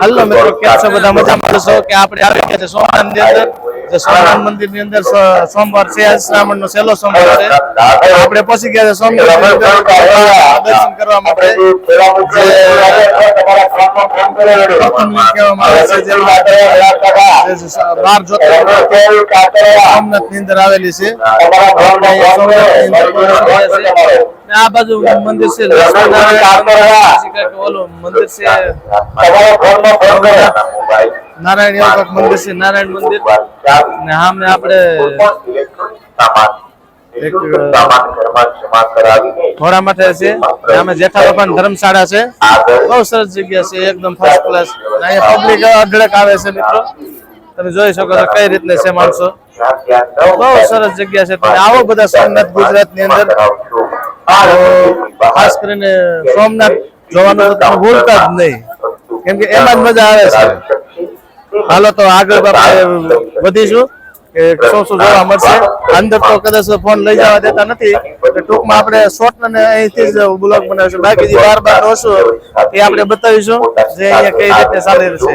Hello મિત્રો કેમ છો બધા? મજામાં છો? કે આપણે આવી ગયા છે સોમનાથની અંદર? જે સોમનાથ મંદિરની અંદર સોમવાર છે શ્રાવણ નો છેલ્લો સોમવાર છે. આપણે પછી ગયા છે સોમનાથ દર્શન કરવા માટે. બાર જ્યોતિર્લિંગ સોમનાથની અંદર આવેલી છે. આ બાજુ મંદિર છે મંદિર, ઓલું છે. નારાયણ એવું મંદિર છે નારાયણ મંદિર. ને સામે આપણે ઘોડા માટે છે. અમે જેઠા બાપાની ધર્મશાળા છે. બહુ સરસ જગ્યા છે એકદમ ફર્સ્ટ ક્લાસ અહીંયા પબ્લિક અઢળક આવે છે મિત્રો. તમે જોઈ શકો છો કઈ રીતને છે માણસો. બહુ સરસ જગ્યા છે. તમે આવો બધા સોમનાથ ગુજરાતની અંદર. ખાસ કરીને સોમનાથ જોવાનું તો તમે ભૂલતા જ નહીં. કેમ કે એમાં જ મજા આવે છે. હાલો તો આગળ આપણે વધીશું. કે શું શું જોવા મળશે? અંદર તો કદાચ ફોન લઈ જવા દેતા નથી. ટૂંકમાં આપણે શોર્ટ ને અહીંથી જ બ્લોગ બનાવીશું. બાકી જે બાર બાર રોશું એ આપણે બતાવીશું. જે અહીંયા કઈ રીતે ચાલી છે.